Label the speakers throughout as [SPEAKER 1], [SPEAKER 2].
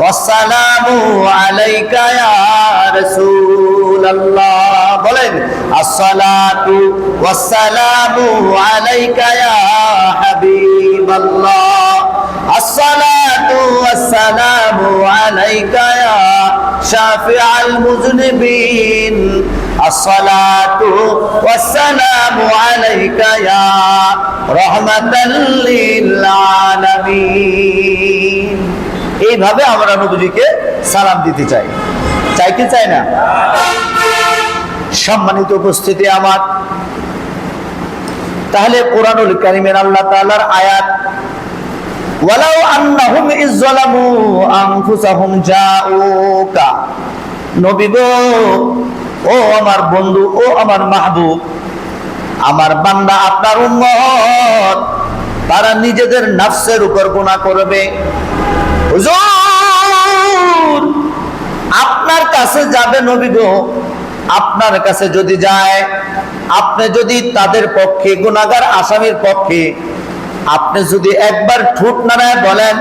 [SPEAKER 1] ওয়াসসালামু আলাইকা ইয়া রাসূলুল্লাহ বলেন আসসালাতু ওয়াসসালামু আলাইকা ইয়া হাবিবাল্লাহ الصلاة والسلام عليك يا شافع المذنبين الصلاة والسلام عليك يا رحمة للعالمين এইভাবে আমরা নবীজিকে সালাম দিতে চাই। চাই কি চাই না? সম্মানিত উপস্থিতি আমার। তাহলে কোরআনুল কারিমের আল্লাহ তাআলার আয়াত বন্ধু, ও আমার আমার বান্দা, আপনার তারা নিজেদের নাফসের উপর গুনাহ করবে। আপনার কাছে যাবে নবী গো। আপনার কাছে যদি যায়, আপনি যদি তাদের পক্ষে, গুনাহগার আসামির পক্ষে, আপনি যদি একবার ঠুট নাড়ায় বলেন,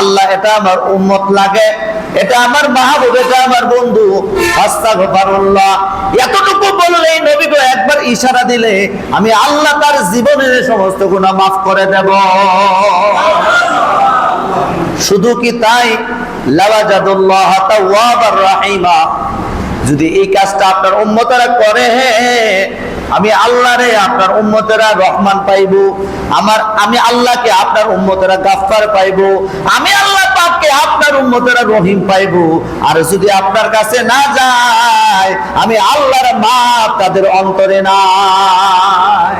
[SPEAKER 1] আল্লাহ, এটা আমার উম্মত লাগে, এটা আমার মাহবুব, এটা আমার বন্ধু এতটুকু বললেই নবী গো একবার ইশারা দিলে, আমি আল্লাহ তার জীবনের সমস্ত গুনাহ মাফ করে দেব। শুধু কি তাই? যদি এই কাজটা আপনার উম্মতরা করে আমি আল্লাহরে আপনার উম্মতেরা রহমান পাইব। আমার, আমি আল্লাহকে আপনার উম্মতেরা গাফফার পাইব। আমি আল্লাহ পাককে আপনার উম্মতেরা রহিম পাইব। আর যদি আপনার কাছে না যায়, আমি আল্লাহর মাপ তাদের অন্তরে নাই।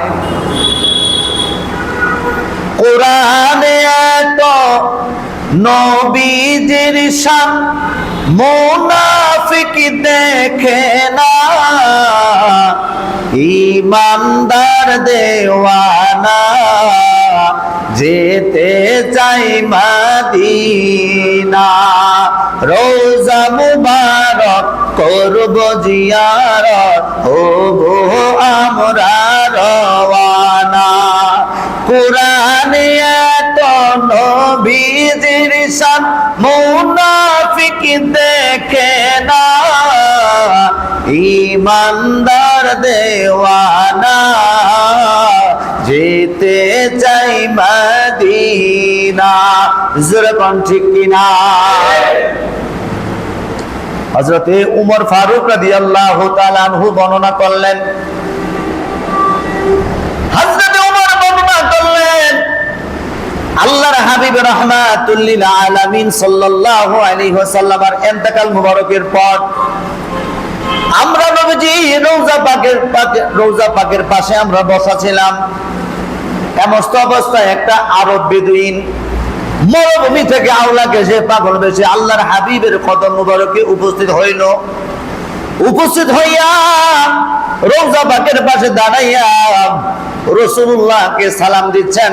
[SPEAKER 1] নবীজির শান মুনাফিক দেখে না। ইমানদার দেওয়ানা, যেতে চাই মাদিনা। রোজা মুবারক করব জিয়ারত হব মুনাফিক দেখে না। ইমানদার দেওয়ানা। যেতে চাই মদিনা। জোরকন ঠিক কিনা? হজরতে উমর ফারুক রাদিয়াল্লাহু তাআলা আনহু বর্ণনা করলেন হযরত ওমর বর্ণনা করলেন আল্লাহর হাবিব রাহমাতুল্লিল আলামিন সাল্লাল্লাহু আলাইহি ওয়াসাল্লামের ইন্তেকাল মুবারকের পর আমরা নবীজি রওজা পাকের পাকে রওজা পাকের পাশে আমরা বসা ছিলাম এমস্ত অবস্থায় একটা আরব বেদুইন মরুভূমি থেকে আওলাকে সে পাগল বেশি আল্লাহর হাবিবের কদম মুবারকে উপস্থিত হইল। উপস্থিত হইয়া রোজা পাকের পাশে দাঁড়াইয়া রসুল্লাহকে সালাম দিচ্ছেন।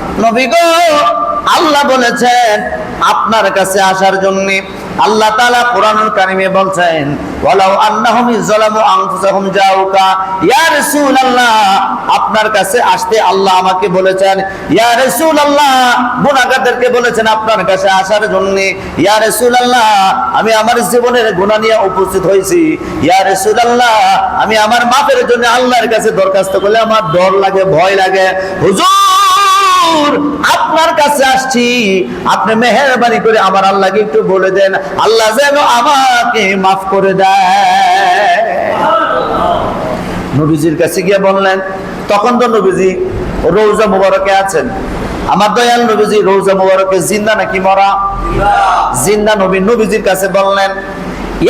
[SPEAKER 1] নবী আল্লাহ বলেছেন আপনার কাছে আসার জন্য আল্লাহ তাআলা কোরআনুল কারিমে বলছেন আপনার কাছে আসতে আল্লাহ আমাকে বলেছেন, ইয়া রাসূলুল্লাহ, গুনাহগারদেরকে বলেছেন আপনার কাছে আসার জন্য। ইয়া রাসূলুল্লাহ, আমি আমার জীবনের গুনাহ নিয়ে উপস্থিত হয়েছি। ইয়া রাসূলুল্লাহ, আমি আমার মাপের জন্য আল্লাহর কাছে দরখাস্ত করলে আমার ডর লাগে, ভয় লাগে। হুজুর আপনার কাছে আসছি। আপনি মেহরবানি করে আমার আল্লাহকে একটু বলে দেন। আল্লাহ যেন আমাকে মাফ করে দেয়। নবীজির কাছে গিয়ে বললেন, তখন তো নবীজি রৌজা মুবারকে আছেন। আমার দয়াল নবীজি রৌজা মুবারকে জিন্দা নাকি মরা? জিন্দা নবী নবীজির কাছে বললেন,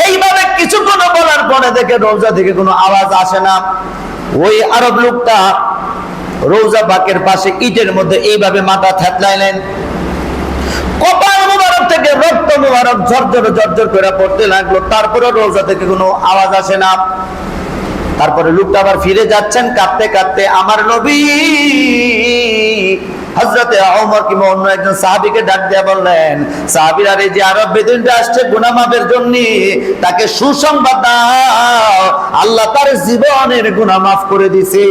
[SPEAKER 1] এইভাবে কিছুক্ষণ বলার পরে দেখে রৌজা থেকে কোনো আওয়াজ আসে না। ওই আরব লোকটা রৌজা বাকের পাশে ইটের মধ্যে এইভাবে মাথা থেতলাইলেন। কপাল মুবারক থেকে রক্ত মুবারক ঝরঝর ঝরঝর করে পড়তে লাগল। তারপরে রোজা থেকে কোনো আওয়াজ আসে না। তারপরে লোকটা আবার ফিরে যাচ্ছেন কাঁদতে কাঁদতে। আমার নবী হজরতে ওমর কিংবা অন্য একজন সাহাবিকে ডাক দিয়ে বললেন, সাহাবির আর এই যে আরব বেদিনটা আসছে গুনামাপের জন্য, তাকে সুসংবাদ দাও। আল্লাহ তার জীবনের গুনাহ মাফ করে দিছে।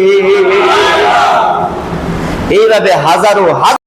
[SPEAKER 1] এইভাবে হাজারো হাজার